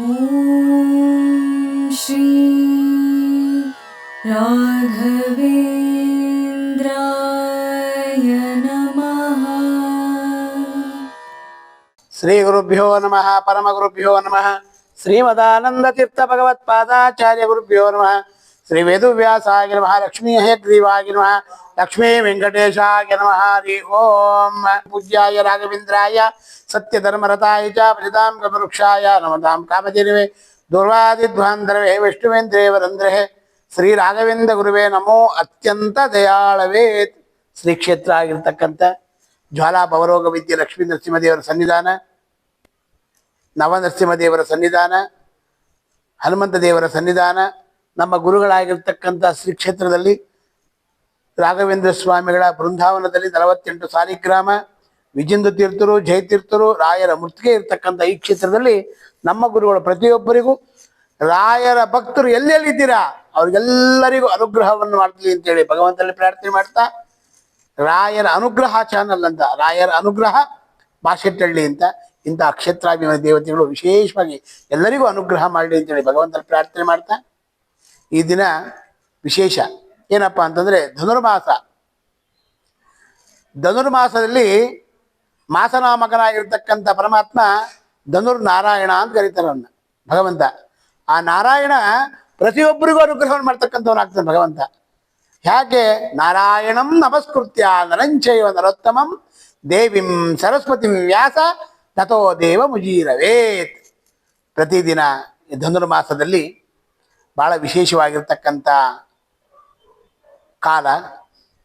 ॐ श्री राघवेन्द्राय नमः श्रीगुरुभ्यो नमः परमगुरुभ्यो नमः श्रीमदानन्दतीर्थभगवत्पादाचार्यगुरुभ्यो नमः ಶ್ರೀ ವೇದವ್ಯಾಸಾಯ ನಮಃ ಲಕ್ಷ್ಮೀ ಹಯಗ್ರೀವಾಯ ನಮಃ ಲಕ್ಷ್ಮೀ ವೆಂಕಟೇಶಾಯ ನಮಃ ಹರಿ ಓಂ ಪೂಜ್ಯಾಯ ರಾಘವೇಂದ್ರಾಯ ಸತ್ಯಧರ್ಮರತಾಯ ಚ ಪ್ರಜತಾಂ ಗಮವೃಕ್ಷಾಯ ನಮತಾಂ ಕಾಮಧೇನವೇ ದುರ್ವಾದಿಧ್ವಾಂಧರವೇ ವಿಷ್ಣುವೇಂದ್ರೇವರಂಧ್ರೆ ಶ್ರೀ ರಾಘವೇಂದ್ರ ಗುರುವೇ ನಮೋ ಅತ್ಯಂತ ದಯಾಳವೇ ಶ್ರೀ ಕ್ಷೇತ್ರ ಆಗಿರ್ತಕ್ಕಂಥ ಜ್ವಾಲಾ ಭವರೋಗ ವಿದ್ಯೆ ಲಕ್ಷ್ಮೀ ನರಸಿಂಹದೇವರ ಸನ್ನಿಧಾನ ನವನರಸಿಂಹದೇವರ ಸನ್ನಿಧಾನ ಹನುಮಂತ ದೇವರ ಸನ್ನಿಧಾನ ನಮ್ಮ ಗುರುಗಳಾಗಿರ್ತಕ್ಕಂಥ ಶ್ರೀ ಕ್ಷೇತ್ರದಲ್ಲಿ ರಾಘವೇಂದ್ರ ಸ್ವಾಮಿಗಳ ಬೃಂದಾವನದಲ್ಲಿ ನಲವತ್ತೆಂಟು ಸಾಲಿಗ್ರಾಮ ವಿಜಿಂದು ತೀರ್ಥರು ಜಯತೀರ್ಥರು ರಾಯರ ಮೃತ್ಕೆ ಇರ್ತಕ್ಕಂಥ ಈ ಕ್ಷೇತ್ರದಲ್ಲಿ ನಮ್ಮ ಗುರುಗಳು ಪ್ರತಿಯೊಬ್ಬರಿಗೂ ರಾಯರ ಭಕ್ತರು ಎಲ್ಲೆಲ್ಲಿದ್ದೀರಾ ಅವ್ರಿಗೆಲ್ಲರಿಗೂ ಅನುಗ್ರಹವನ್ನು ಮಾಡ್ತೀವಿ ಅಂತೇಳಿ ಭಗವಂತನಲ್ಲಿ ಪ್ರಾರ್ಥನೆ ಮಾಡ್ತಾ, ರಾಯರ ಅನುಗ್ರಹ ಚಾನಲ್ ಅಂತ, ರಾಯರ ಅನುಗ್ರಹ ಬಾಶೆಟ್ಟಳ್ಳಿ ಅಂತ ಇಂತಹ ಕ್ಷೇತ್ರಾಭಿಮಾನಿ ದೇವತೆಗಳು ವಿಶೇಷವಾಗಿ ಎಲ್ಲರಿಗೂ ಅನುಗ್ರಹ ಮಾಡಲಿ ಅಂತೇಳಿ ಭಗವಂತನ ಪ್ರಾರ್ಥನೆ ಮಾಡ್ತಾ ಈ ದಿನ ವಿಶೇಷ. ಏನಪ್ಪ ಅಂತಂದ್ರೆ ಧನುರ್ಮಾಸ. ಧನುರ್ಮಾಸದಲ್ಲಿ ಮಾಸನಾಮಕನಾಗಿರ್ತಕ್ಕಂಥ ಪರಮಾತ್ಮ ಧನುರ್ ನಾರಾಯಣ ಅಂತ ಕರೀತಾರೆ ಅವನ್ನ ಭಗವಂತ. ಆ ನಾರಾಯಣ ಪ್ರತಿಯೊಬ್ಬರಿಗೂ ಅನುಗ್ರಹವನ್ನು ಮಾಡ್ತಕ್ಕಂಥವನಾಗ್ತಾನೆ ಭಗವಂತ. ಯಾಕೆ? ನಾರಾಯಣಂ ನಮಸ್ಕೃತ್ಯ ನರಂಚೈವ ನರೋತ್ತಮಂ ದೇವಿಂ ಸರಸ್ವತಿಂ ವ್ಯಾಸ ತಥೋ ದೇವ ಮುಜೀರವೇತ್. ಪ್ರತಿದಿನ ಧನುರ್ಮಾಸದಲ್ಲಿ ಬಹಳ ವಿಶೇಷವಾಗಿರ್ತಕ್ಕಂಥ ಕಾಲ.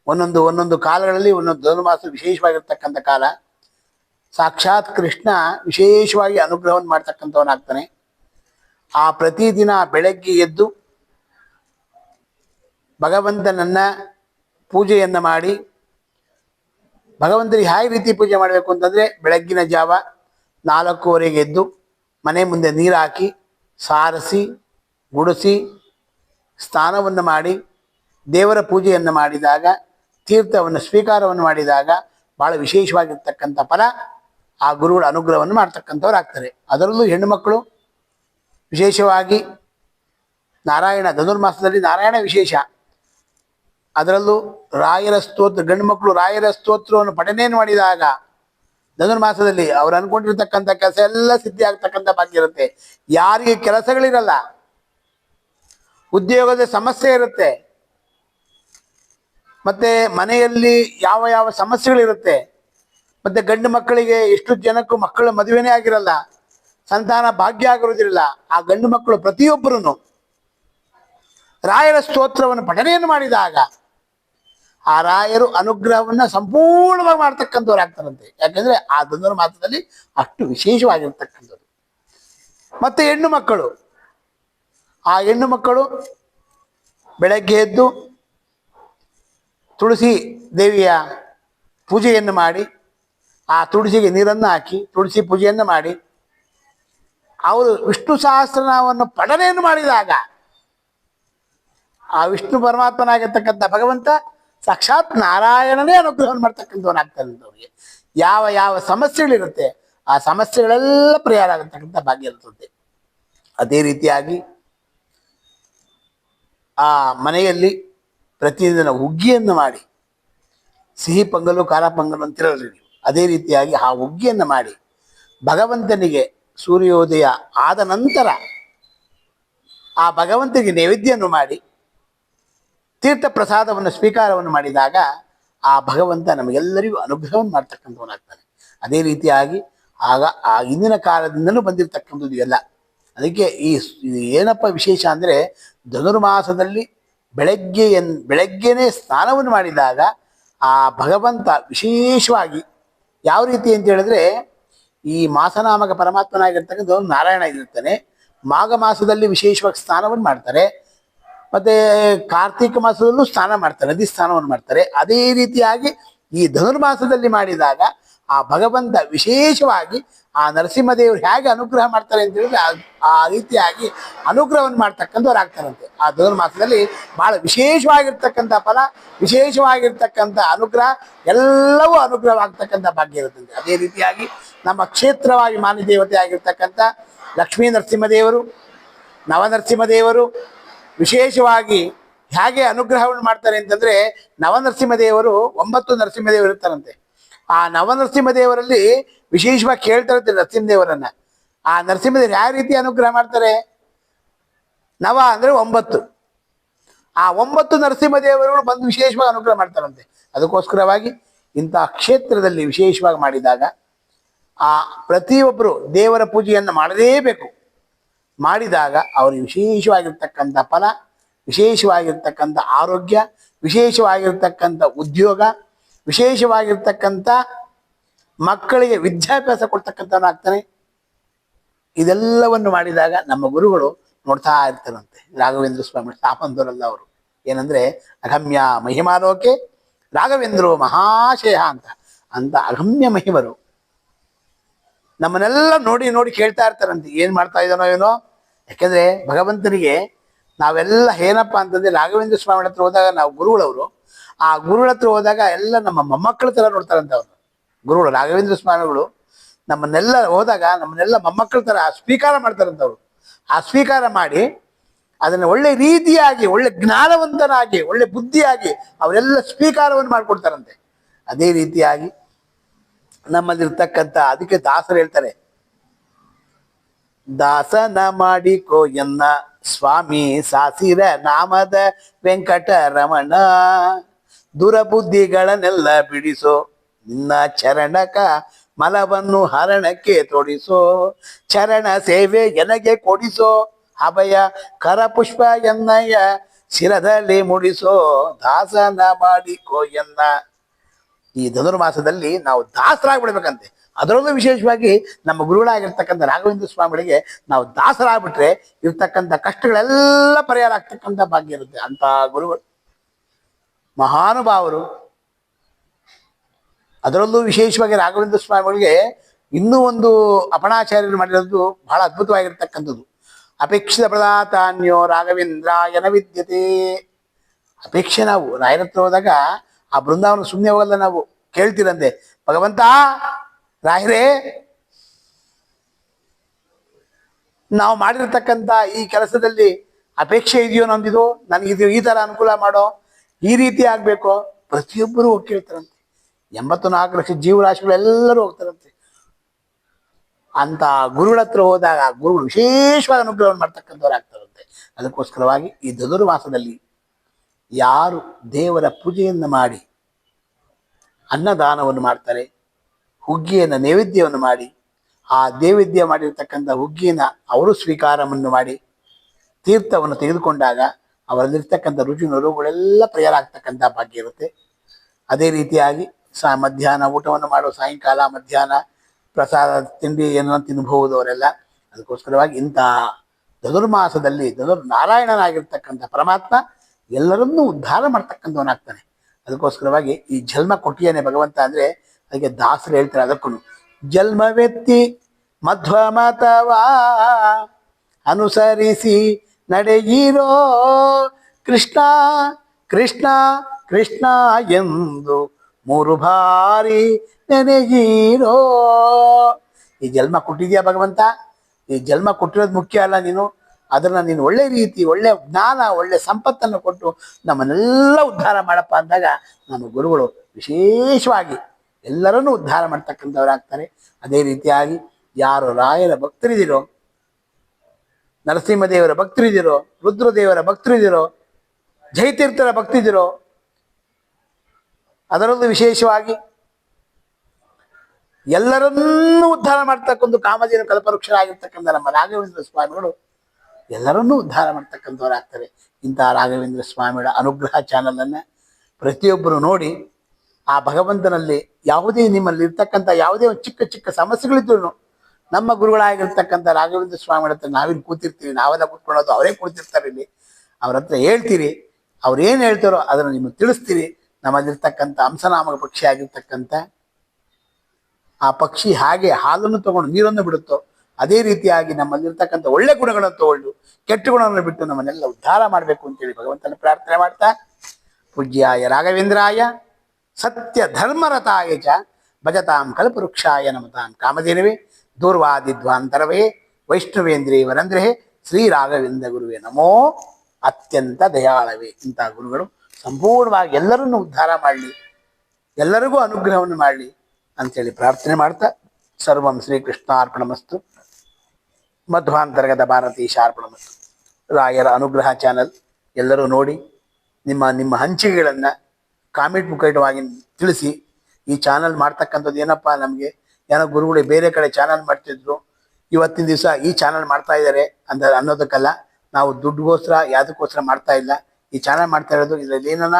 ಒಂದೊಂದು ಒಂದೊಂದು ಕಾಲಗಳಲ್ಲಿ ಒಂದೊಂದು ಧನುರ್ಮಾಸ ವಿಶೇಷವಾಗಿರ್ತಕ್ಕಂಥ ಕಾಲ. ಸಾಕ್ಷಾತ್ ಕೃಷ್ಣ ವಿಶೇಷವಾಗಿ ಅನುಗ್ರಹವನ್ನು ಮಾಡ್ತಕ್ಕಂಥವನಾಗ್ತಾನೆ. ಆ ಪ್ರತಿದಿನ ಬೆಳಗ್ಗೆ ಎದ್ದು ಭಗವಂತನನ್ನ ಪೂಜೆಯನ್ನು ಮಾಡಿ ಭಗವಂತನಿಗೆ ಯಾವ ರೀತಿ ಪೂಜೆ ಮಾಡಬೇಕು ಅಂತಂದರೆ ಬೆಳಗ್ಗಿನ ಜಾವ ನಾಲ್ಕೂವರೆಗೆ ಎದ್ದು ಮನೆ ಮುಂದೆ ನೀರು ಹಾಕಿ ಸಾರಿಸಿ ಗುಡಿಸಿ ಸ್ನಾನವನ್ನು ಮಾಡಿ, ದೇವರ ಪೂಜೆಯನ್ನು ಮಾಡಿದಾಗ, ತೀರ್ಥವನ್ನು, ಸ್ವೀಕಾರವನ್ನು ಮಾಡಿದಾಗ ಭಾಳ ವಿಶೇಷವಾಗಿರ್ತಕ್ಕಂಥ ಫಲ ಆ ಗುರುಗಳ ಅನುಗ್ರಹವನ್ನು ಮಾಡ್ತಕ್ಕಂಥವ್ರು ಆಗ್ತಾರೆ. ಅದರಲ್ಲೂ ಹೆಣ್ಣುಮಕ್ಕಳು ವಿಶೇಷವಾಗಿ ನಾರಾಯಣ, ಧನುರ್ಮಾಸದಲ್ಲಿ ನಾರಾಯಣ ವಿಶೇಷ. ಅದರಲ್ಲೂ ರಾಯರ ಸ್ತೋತ್ರ ಗಂಡು ಮಕ್ಕಳು ರಾಯರ ಸ್ತೋತ್ರವನ್ನು ಪಠನೆಯನ್ನು ಮಾಡಿದಾಗ ಧನುರ್ಮಾಸದಲ್ಲಿ ಅವ್ರು ಅನ್ಕೊಂಡಿರ್ತಕ್ಕಂಥ ಕೆಲಸ ಎಲ್ಲ ಸಿದ್ಧಿ ಆಗ್ತಕ್ಕಂಥ ಭಾಗ್ಯ ಇರುತ್ತೆ. ಯಾರಿಗೆ ಕೆಲಸಗಳಿರಲ್ಲ ಉದ್ಯೋಗದ ಸಮಸ್ಯೆ ಇರುತ್ತೆ. ಮತ್ತೆ ಮನೆಯಲ್ಲಿ ಯಾವ ಯಾವ ಸಮಸ್ಯೆಗಳಿರುತ್ತೆ. ಮತ್ತೆ ಗಂಡು ಮಕ್ಕಳಿಗೆ ಎಷ್ಟು ಜನಕ್ಕೂ ಮಕ್ಕಳ ಮದುವೆನೇ ಆಗಿರಲ್ಲ. ಸಂತಾನ ಭಾಗ್ಯ ಆಗಿರೋದಿಲ್ಲ ಆ ಗಂಡು ಮಕ್ಕಳು ಪ್ರತಿಯೊಬ್ಬರೂ ರಾಯರ ಸ್ತೋತ್ರವನ್ನು ಪಠನೆಯನ್ನು ಮಾಡಿದಾಗ ಆ ರಾಯರು ಅನುಗ್ರಹವನ್ನ ಸಂಪೂರ್ಣವಾಗಿ ಮಾಡ್ತಕ್ಕಂಥವ್ರು ಆಗ್ತಾರಂತೆ. ಯಾಕಂದ್ರೆ ಆ ಧನುರ್ಮಾಸದಲ್ಲಿ ಅಷ್ಟು ವಿಶೇಷವಾಗಿರ್ತಕ್ಕಂಥದ್ದು. ಮತ್ತೆ ಹೆಣ್ಣು ಮಕ್ಕಳು. ಆ ಹೆಣ್ಣು ಮಕ್ಕಳು ಬೆಳಗ್ಗೆ ಎದ್ದು ತುಳಸಿ ದೇವಿಯ ಪೂಜೆಯನ್ನು ಮಾಡಿ, ಆ ತುಳಸಿಗೆ ನೀರನ್ನು ಹಾಕಿ, ತುಳಸಿ ಪೂಜೆಯನ್ನು ಮಾಡಿ, ಅವರು ವಿಷ್ಣು ಸಹಸ್ರನಾಮವನ್ನು ಪಠನೆಯನ್ನು ಮಾಡಿದಾಗ, ಆ ವಿಷ್ಣು ಪರಮಾತ್ಮನಾಗಿರ್ತಕ್ಕಂಥ ಭಗವಂತ ಸಾಕ್ಷಾತ್ ನಾರಾಯಣನೇ ಅನುಗ್ರಹವನ್ನು ಮಾಡ್ತಕ್ಕಂಥವನಾಗ್ತಾನೆ ಅವರಿಗೆ. ಯಾವ ಯಾವ ಸಮಸ್ಯೆಗಳಿರುತ್ತೆ, ಆ ಸಮಸ್ಯೆಗಳೆಲ್ಲ ಪರಿಹಾರ ಆಗತಕ್ಕಂಥ ಭಾಗ್ಯ ಇರ್ತದೆ. ಅದೇ ರೀತಿಯಾಗಿ ಆ ಮನೆಯಲ್ಲಿ ಪ್ರತಿದಿನ ಹುಗ್ಗಿಯನ್ನು ಮಾಡಿ, ಸಿಹಿ ಪೊಂಗಲು, ಖಾರ ಪೊಂಗಲು ಅಂತಿರಲ್ರಿ ಅದೇ ರೀತಿಯಾಗಿ ಆ ಹುಗ್ಗಿಯನ್ನು ಮಾಡಿ, ಭಗವಂತನಿಗೆ ಸೂರ್ಯೋದಯ ಆದ ನಂತರ ಆ ಭಗವಂತನಿಗೆ ನೈವೇದ್ಯವನ್ನು ಮಾಡಿ ತೀರ್ಥ ಪ್ರಸಾದವನ್ನು ಸ್ವೀಕಾರವನ್ನು ಮಾಡಿದಾಗ ಆ ಭಗವಂತ ನಮಗೆಲ್ಲರಿಗೂ ಅನುಗ್ರಹವನ್ನು ಮಾಡ್ತಕ್ಕಂಥವನಾಗ್ತಾನೆ. ಅದೇ ರೀತಿಯಾಗಿ ಆಗ ಆ ಹಿಂದಿನ ಕಾಲದಿಂದಲೂ ಬಂದಿರತಕ್ಕಂಥದ್ದು ಇವೆಲ್ಲ ಅದಕ್ಕೆ ಈ ಏನಪ್ಪ ವಿಶೇಷ ಅಂದರೆ ಧನುರ್ಮಾಸದಲ್ಲಿ ಬೆಳಗ್ಗೆ ಎನ್, ಬೆಳಗ್ಗೆನೇ ಸ್ನಾನವನ್ನು ಮಾಡಿದಾಗ ಆ ಭಗವಂತ ವಿಶೇಷವಾಗಿ ಯಾವ ರೀತಿ ಅಂತ ಹೇಳಿದ್ರೆ ಈ ಮಾಸನಾಮಕ ಪರಮಾತ್ಮನಾಗಿರ್ತಕ್ಕಂಥ ನಾರಾಯಣ ಆಗಿರ್ತಾನೆ. ಮಾಘ ಮಾಸದಲ್ಲಿ ವಿಶೇಷವಾಗಿ ಸ್ನಾನವನ್ನು ಮಾಡ್ತಾರೆ. ಮತ್ತೆ ಕಾರ್ತಿಕ ಮಾಸದಲ್ಲೂ ಸ್ನಾನ ಮಾಡ್ತಾರೆ ನದಿ ಸ್ನಾನವನ್ನು ಮಾಡ್ತಾರೆ. ಅದೇ ರೀತಿಯಾಗಿ ಈ ಧನುರ್ಮಾಸದಲ್ಲಿ ಮಾಡಿದಾಗ ಆ ಭಗವಂತ ವಿಶೇಷವಾಗಿ ಆ ನರಸಿಂಹದೇವರು ಹೇಗೆ ಅನುಗ್ರಹ ಮಾಡ್ತಾರೆ ಅಂತ ಹೇಳಿದ್ರೆ ಆ- ರೀತಿಯಾಗಿ ಅನುಗ್ರಹವನ್ನು ಮಾಡ್ತಕ್ಕಂಥವ್ರು ಆಗ್ತಾರಂತೆ. ಆ ಧನುರ್ಮಾಸದಲ್ಲಿ ಬಹಳ ವಿಶೇಷವಾಗಿರ್ತಕ್ಕಂಥ ಫಲ, ವಿಶೇಷವಾಗಿರ್ತಕ್ಕಂಥ ಅನುಗ್ರಹ, ಎಲ್ಲವೂ ಅನುಗ್ರಹವಾಗ್ತಕ್ಕಂಥ ಭಾಗ್ಯ ಇರುತ್ತಂತೆ. ಅದೇ ರೀತಿಯಾಗಿ ನಮ್ಮ ಕ್ಷೇತ್ರವಾಗಿ ಮಾನ್ಯ ದೇವತೆ ಆಗಿರ್ತಕ್ಕಂಥ ಲಕ್ಷ್ಮೀ ನರಸಿಂಹದೇವರು, ನವನರಸಿಂಹದೇವರು ವಿಶೇಷವಾಗಿ ಹೇಗೆ ಅನುಗ್ರಹವನ್ನು ಮಾಡ್ತಾರೆ ಅಂತಂದ್ರೆ ನವನರಸಿಂಹದೇವರು ಒಂಬತ್ತು ನರಸಿಂಹದೇವರು ಇರ್ತಾರಂತೆ. ಆ ನವನರಸಿಂಹದೇವರಲ್ಲಿ ವಿಶೇಷವಾಗಿ ಕೇಳ್ತಾ ಇರ್ತೀನಿ ನರಸಿಂಹದೇವರನ್ನ. ಆ ನರಸಿಂಹದೇವರು ಯಾವ ರೀತಿ ಅನುಗ್ರಹ ಮಾಡ್ತಾರೆ? ನವ ಅಂದ್ರೆ ಒಂಬತ್ತು. ಆ ಒಂಬತ್ತು ನರಸಿಂಹದೇವರುಗಳು ಬಂದು ವಿಶೇಷವಾಗಿ ಅನುಗ್ರಹ ಮಾಡ್ತಾರಂತೆ. ಅದಕ್ಕೋಸ್ಕರವಾಗಿ ಇಂತಹ ಕ್ಷೇತ್ರದಲ್ಲಿ ವಿಶೇಷವಾಗಿ ಮಾಡಿದಾಗ ಆ ಪ್ರತಿಯೊಬ್ಬರು ದೇವರ ಪೂಜೆಯನ್ನು ಮಾಡಲೇಬೇಕು. ಮಾಡಿದಾಗ ಅವರಿಗೆ ವಿಶೇಷವಾಗಿರ್ತಕ್ಕಂಥ ಫಲ, ವಿಶೇಷವಾಗಿರ್ತಕ್ಕಂಥ ಆರೋಗ್ಯ, ವಿಶೇಷವಾಗಿರ್ತಕ್ಕಂಥ ಉದ್ಯೋಗ ವಿಶೇಷವಾಗಿರ್ತಕ್ಕಂಥ ಮಕ್ಕಳಿಗೆ ವಿದ್ಯಾಭ್ಯಾಸ ಕೊಡ್ತಕ್ಕಂಥವನಾಗ್ತಾನೆ ಇದೆಲ್ಲವನ್ನು ಮಾಡಿದಾಗ ನಮ್ಮ ಗುರುಗಳು ನೋಡ್ತಾ ಇರ್ತಾರಂತೆ. ರಾಘವೇಂದ್ರ ಸ್ವಾಮಿ ಸ್ಥಾಪನದವರಲ್ಲ ಅವರು. ಏನಂದ್ರೆ ಅಗಮ್ಯ ಮಹಿಮಾಲೋಕೆ, ರಾಘವೇಂದ್ರ ಮಹಾಶಯ ಅಂತ. ಅಂತ ಅಗಮ್ಯ ಮಹಿಮರು ನಮ್ಮನ್ನೆಲ್ಲ ನೋಡಿ ನೋಡಿ ಕೇಳ್ತಾ ಇರ್ತಾರಂತೆ. ಏನ್ ಮಾಡ್ತಾ ಇದ್ದಾನೋ ಏನೋ. ಯಾಕೆಂದ್ರೆ ಭಗವಂತನಿಗೆ ನಾವೆಲ್ಲ ಏನಪ್ಪಾ ಅಂತಂದ್ರೆ, ರಾಘವೇಂದ್ರ ಸ್ವಾಮಿ ಹತ್ರ ಹೋದಾಗ ನಾವು ಗುರುಗಳವರು ಆ ಗುರುಗಳ ಹತ್ರ ಹೋದಾಗ ಎಲ್ಲ ನಮ್ಮ ಮೊಮ್ಮಕ್ಕಳ ತರ ನೋಡ್ತಾರಂತೆ ಅವರು. ಗುರುಗಳು ರಾಘವೇಂದ್ರ ಸ್ವಾಮಿಗಳು ನಮ್ಮನ್ನೆಲ್ಲ ಹೋದಾಗ ನಮ್ಮನ್ನೆಲ್ಲ ಮೊಮ್ಮಕ್ಕಳ ತರ ಸ್ವೀಕಾರ ಮಾಡ್ತಾರಂತೆ ಅವರು. ಆ ಸ್ವೀಕಾರ ಮಾಡಿ ಅದನ್ನ ಒಳ್ಳೆ ರೀತಿಯಾಗಿ, ಒಳ್ಳೆ ಜ್ಞಾನವಂತನಾಗಿ, ಒಳ್ಳೆ ಬುದ್ಧಿಯಾಗಿ ಅವರೆಲ್ಲ ಸ್ವೀಕಾರವನ್ನು ಮಾಡ್ಕೊಡ್ತಾರಂತೆ. ಅದೇ ರೀತಿಯಾಗಿ ನಮ್ಮಲ್ಲಿರ್ತಕ್ಕಂಥ, ಅದಕ್ಕೆ ದಾಸರು ಹೇಳ್ತಾರೆ. ದಾಸನ ಮಾಡಿಕೋ ಎನ್ನ ಸ್ವಾಮಿ ಸಾಸಿರ ನಾಮದ ವೆಂಕಟರಮಣ. ದುರಬುದ್ಧಿಗಳನ್ನೆಲ್ಲ ಬಿಡಿಸೋ, ನಿನ್ನ ಚರಣಕ ಮಲವನ್ನು ಹರಣಕ್ಕೆ ತೊಡಿಸೋ, ಚರಣ ಸೇವೆ ಎನಗೆ ಕೊಡಿಸೋ, ಅಭಯ ಕರಪುಷ್ಪ ಎನ್ನಯ್ಯ ಶಿರದಲ್ಲಿ ಮುಡಿಸೋ, ದಾಸನ ಮಾಡಿಕೋ ಎನ್ನ. ಈ ಧನುರ್ಮಾಸದಲ್ಲಿ ನಾವು ದಾಸರಾಗ್ಬಿಡ್ಬೇಕಂತೆ. ಅದರಲ್ಲೂ ವಿಶೇಷವಾಗಿ ನಮ್ಮ ಗುರುಗಳಾಗಿರ್ತಕ್ಕಂಥ ರಾಘವೇಂದ್ರ ಸ್ವಾಮಿಗಳಿಗೆ ನಾವು ದಾಸರಾಗ್ಬಿಟ್ರೆ ಇರ್ತಕ್ಕಂಥ ಕಷ್ಟಗಳೆಲ್ಲ ಪರಿಹಾರ ಆಗ್ತಕ್ಕಂಥ ಭಾಗ್ಯ ಇರುತ್ತೆ. ಅಂತ ಗುರುಗಳು. ಮಹಾನುಭಾವರು. ಅದರಲ್ಲೂ ವಿಶೇಷವಾಗಿ ರಾಘವೇಂದ್ರ ಸ್ವಾಮಿಗಳಿಗೆ ಇನ್ನೂ ಒಂದು ಅಪಣಾಚಾರ್ಯರು ಮಾಡಿರೋದು ಬಹಳ ಅದ್ಭುತವಾಗಿರ್ತಕ್ಕಂಥದ್ದು. ಅಪೇಕ್ಷಿತ ಪ್ರದಾತಾನ್ಯೋ ರಾಘವೇಂದ್ರ ಯನ ವಿದ್ಯತೆ. ಅಪೇಕ್ಷೆ ನಾವು ರಾಯರತ್ರ ಹೋದಾಗ ಆ ಬೃಂದಾವನ ಸುಮ್ಮನೆ ಹೋಗಲ್ಲ ನಾವು, ಕೇಳ್ತಿರಂತೆ. ಭಗವಂತ, ರಾಯರೇ, ನಾವು ಮಾಡಿರ್ತಕ್ಕಂಥ ಈ ಕೆಲಸದಲ್ಲಿ ಅಪೇಕ್ಷೆ ಇದೆಯೋ ನಮ್ದಿದು ನನಗೆ ಇದು ಈ ತರ ಅನುಕೂಲ ಮಾಡೋ ಈ ರೀತಿ ಆಗ್ಬೇಕು? ಪ್ರತಿಯೊಬ್ಬರು ಹೋಗಿ ಕೇಳ್ತಾರಂತೆ. ಎಂಬತ್ತು ನಾಲ್ಕು ಲಕ್ಷ ಜೀವರಾಶಿಗಳೆಲ್ಲರೂ ಹೋಗ್ತಾರಂತೆ. ಅಂತ ಗುರುಗಳ ಹತ್ರ ಹೋದಾಗ ಗುರುಗಳು ವಿಶೇಷವಾದ ಅನುಗ್ರಹವನ್ನು ಮಾಡ್ತಕ್ಕಂಥವ್ರು ಆಗ್ತಾರಂತೆ. ಅದಕ್ಕೋಸ್ಕರವಾಗಿ ಈ ಧನುರ್ಮಾಸದಲ್ಲಿ ಯಾರು ದೇವರ ಪೂಜೆಯನ್ನು ಮಾಡಿ, ಅನ್ನದಾನವನ್ನು ಮಾಡ್ತಾರೆ, ಹುಗ್ಗಿಯನ್ನು ನೈವೇದ್ಯವನ್ನು ಮಾಡಿ, ಆ ನೈವೇದ್ಯ ಮಾಡಿರ್ತಕ್ಕಂಥ ಹುಗ್ಗಿನ ಅವರು ಸ್ವೀಕಾರವನ್ನು ಮಾಡಿ, ತೀರ್ಥವನ್ನು ತೆಗೆದುಕೊಂಡಾಗ ಅವರಲ್ಲಿರ್ತಕ್ಕಂಥ ರುಚಿ ನೋರುಗಳೆಲ್ಲ ಪರಿಹಾರ ಭಾಗ್ಯ ಇರುತ್ತೆ. ಅದೇ ರೀತಿಯಾಗಿ ಸಾ ಮಧ್ಯಾಹ್ನ ಊಟವನ್ನು ಮಾಡೋ ಸಾಯಂಕಾಲ, ಮಧ್ಯಾಹ್ನ ಪ್ರಸಾದ, ತಿಂಡಿ ಏನೋ ತಿನ್ನಬಹುದು ಅವರೆಲ್ಲ ಅದಕ್ಕೋಸ್ಕರವಾಗಿ ಇಂಥ ಧನುರ್ಮಾಸದಲ್ಲಿ ಧನುರ್ ನಾರಾಯಣನಾಗಿರ್ತಕ್ಕಂಥ ಪರಮಾತ್ಮ ಎಲ್ಲರನ್ನೂ ಉದ್ಧಾರ ಮಾಡ್ತಕ್ಕಂಥವನಾಗ್ತಾನೆ. ಅದಕ್ಕೋಸ್ಕರವಾಗಿ ಈ ಜನ್ಮ ಕೊಟ್ಟಿಯಾನೆ ಭಗವಂತ ಅಂದ್ರೆ ಅದಕ್ಕೆ ದಾಸರು ಹೇಳ್ತಾರೆ ಅದಕ್ಕೂ ವ್ಯಕ್ತಿ ಮಧ್ವ ಮತವಾ, ಅನುಸರಿಸಿ ನಡೆಯಿರೋ ಕೃಷ್ಣ ಕೃಷ್ಣ ಕೃಷ್ಣ ಎಂದು ಮೂರು ಬಾರಿ ನೆನೆಯಿರೋ. ಈ ಜನ್ಮ ಕೊಟ್ಟಿದ್ಯಾ ಭಗವಂತ? ಈ ಜನ್ಮ ಕೊಟ್ಟಿರೋದು ಮುಖ್ಯ ಅಲ್ಲ ನೀನು. ಅದನ್ನು ನೀನು ಒಳ್ಳೆ ರೀತಿ, ಒಳ್ಳೆ ಜ್ಞಾನ, ಒಳ್ಳೆ ಸಂಪತ್ತನ್ನು ಕೊಟ್ಟು ನಮ್ಮನ್ನೆಲ್ಲ ಉದ್ಧಾರ ಮಾಡಪ್ಪ ಅಂದಾಗ ನಮ್ಮ ಗುರುಗಳು ವಿಶೇಷವಾಗಿ ಎಲ್ಲರನ್ನೂ ಉದ್ಧಾರ ಮಾಡ್ತಕ್ಕಂಥವ್ರಾಗ್ತಾರೆ. ಅದೇ ರೀತಿಯಾಗಿ ಯಾರು ರಾಯರ ಭಕ್ತರಿದಿರೋ ನರಸಿಂಹದೇವರ ಭಕ್ತರಿದ್ದೀರೋ ರುದ್ರದೇವರ ಭಕ್ತರಿದ್ದೀರೋ ಜಯತೀರ್ಥರ ಭಕ್ತಿದಿರೋ ಅದರಲ್ಲೂ ವಿಶೇಷವಾಗಿ ಎಲ್ಲರನ್ನೂ ಉದ್ಧಾರ ಮಾಡ್ತಕ್ಕಂಥ ಕಾಮಧೇನು ಕಲ್ಪವೃಕ್ಷರಾಗಿರ್ತಕ್ಕಂಥ ನಮ್ಮ ರಾಘವೇಂದ್ರ ಸ್ವಾಮಿಗಳು ಎಲ್ಲರನ್ನೂ ಉದ್ಧಾರ ಮಾಡ್ತಕ್ಕಂಥವರಾಗ್ತಾರೆ. ಇಂತಹ ರಾಘವೇಂದ್ರ ಸ್ವಾಮಿಗಳ ಅನುಗ್ರಹ ಚಾನಲ್ ಅನ್ನ ಪ್ರತಿಯೊಬ್ಬರು ನೋಡಿ ಆ ಭಗವಂತನಲ್ಲಿ ಯಾವುದೇ ನಿಮ್ಮಲ್ಲಿ ಇರ್ತಕ್ಕಂಥ ಯಾವುದೇ ಚಿಕ್ಕ ಚಿಕ್ಕ ಸಮಸ್ಯೆಗಳಿದ್ರು ನಮ್ಮ ಗುರುಗಳಾಗಿರ್ತಕ್ಕಂಥ ರಾಘವೇಂದ್ರ ಸ್ವಾಮಿ ಹತ್ರ ನಾವಿಲ್ಲಿ ಕೂತಿರ್ತೀವಿ, ನಾವೆಲ್ಲ ಕೂತ್ಕೊಳ್ಳೋದು ಅವರೇ ಕೂತಿರ್ತಾರೆ ಇಲ್ಲಿ. ಅವ್ರ ಹತ್ರ ಹೇಳ್ತೀರಿ, ಅವ್ರು ಏನು ಹೇಳ್ತಾರೋ ಅದನ್ನು ನಿಮಗೆ ತಿಳಿಸ್ತೀರಿ. ನಮ್ಮಲ್ಲಿರ್ತಕ್ಕಂಥ ಹಂಸನಾಮಕ ಪಕ್ಷಿ ಆಗಿರ್ತಕ್ಕಂಥ ಆ ಪಕ್ಷಿ ಹಾಗೆ ಹಾಲನ್ನು ತಗೊಂಡು ನೀರನ್ನು ಬಿಡುತ್ತೋ, ಅದೇ ರೀತಿಯಾಗಿ ನಮ್ಮಲ್ಲಿರ್ತಕ್ಕಂಥ ಒಳ್ಳೆ ಗುಣಗಳನ್ನು ತಗೊಂಡು ಕೆಟ್ಟ ಗುಣಗಳನ್ನು ಬಿಟ್ಟು ನಮ್ಮನ್ನೆಲ್ಲ ಉದ್ಧಾರ ಮಾಡಬೇಕು ಅಂತೇಳಿ ಭಗವಂತನ ಪ್ರಾರ್ಥನೆ ಮಾಡ್ತಾ, ಪೂಜ್ಯಾಯ ರಾಘವೇಂದ್ರಾಯ ಸತ್ಯ ಧರ್ಮರತಾಯ ಚ ಭಜತಾಂ ಕಲ್ಪವೃಕ್ಷಾಯ ನಮತಾಂ ಕಾಮಧೇನವೇ. ದೂರ್ವಾದಿಧ್ವಾಂತರವೇ ವೈಷ್ಣವೇಂದ್ರೇ ವರಂದ್ರೇ ಶ್ರೀ ರಾಘವೇಂದ್ರ ಗುರುವೇ ನಮೋ ಅತ್ಯಂತ ದಯಾಳವೇ ಇಂತಹ ಗುರುಗಳು. ಸಂಪೂರ್ಣವಾಗಿ ಎಲ್ಲರನ್ನು ಉದ್ಧಾರ ಮಾಡಲಿ, ಎಲ್ಲರಿಗೂ ಅನುಗ್ರಹವನ್ನು ಮಾಡಲಿ ಅಂಥೇಳಿ ಪ್ರಾರ್ಥನೆ ಮಾಡ್ತಾ ಸರ್ವಂ ಶ್ರೀಕೃಷ್ಣಾರ್ಪಣಮಸ್ತು. ಮಧ್ವಾಂತರ್ಗತ ಭಾರತೀಶಾರ್ಪಣಮಸ್ತು ರಾಯರ ಅನುಗ್ರಹ ಚಾನಲ್ ಎಲ್ಲರೂ ನೋಡಿ, ನಿಮ್ಮ ನಿಮ್ಮ ಹಂಚಿಕೆಗಳನ್ನು ಕಾಮೆಂಟ್ ಮುಖಂಡವಾಗಿ ತಿಳಿಸಿ. ಈ ಚಾನಲ್ ಮಾಡ್ತಕ್ಕಂಥದ್ದು ಏನಪ್ಪ ನಮಗೆ? ಏನೋ ಗುರುಗಳು ಬೇರೆ ಕಡೆ ಚಾನಲ್ ಮಾಡ್ತಿದ್ರು. ಇವತ್ತಿನ ದಿವಸ ಈ ಚಾನಲ್ ಮಾಡ್ತಾ ಇದ್ದಾರೆ ಅಂತ ಅನ್ನೋದಕ್ಕಲ್ಲ, ನಾವು ದುಡ್ಡುಗೋಸ್ಕರ ಯಾವುದಕ್ಕೋಸ್ಕರ ಮಾಡ್ತಾ ಇಲ್ಲ. ಈ ಚಾನಲ್ ಮಾಡ್ತಾ ಇರೋದು ಇದರಲ್ಲಿ ಏನನ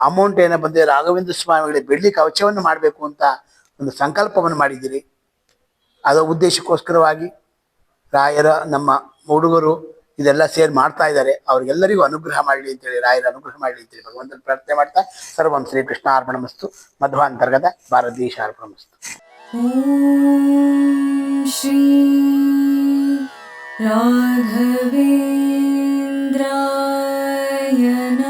ಅಮೌಂಟ್ ಏನೋ ಬಂದಿದೆ, ರಾಘವೇಂದ್ರ ಸ್ವಾಮಿಗಳಿಗೆ ಬೆಳ್ಳಿ ಕವಚವನ್ನು ಮಾಡಬೇಕು ಅಂತ ಒಂದು ಸಂಕಲ್ಪವನ್ನು ಮಾಡಿದ್ದೀರಿ. ಅದರ ಉದ್ದೇಶಕ್ಕೋಸ್ಕರವಾಗಿ ರಾಯರ, ನಮ್ಮ ಹುಡುಗರು ಇದೆಲ್ಲ ಸೇರ್ ಮಾಡ್ತಾ ಇದ್ದಾರೆ. ಅವ್ರಿಗೆಲ್ಲರಿಗೂ ಅನುಗ್ರಹ ಮಾಡಲಿ ಅಂತೇಳಿ ರಾಯರ ಅನುಗ್ರಹ ಮಾಡಲಿ ಅಂತೇಳಿ ಭಗವಂತನ ಪ್ರಾರ್ಥನೆ ಮಾಡ್ತಾ, ಸರ್ವಂ ಶ್ರೀಕೃಷ್ಣ ಅರ್ಪಣಮಸ್ತು ಮಧ್ವಾಂತರ್ಗತ ಭಾರತೀಶ ಅರ್ಪಣಮಸ್ತು ॐ श्री राघवेन्द्राय नमः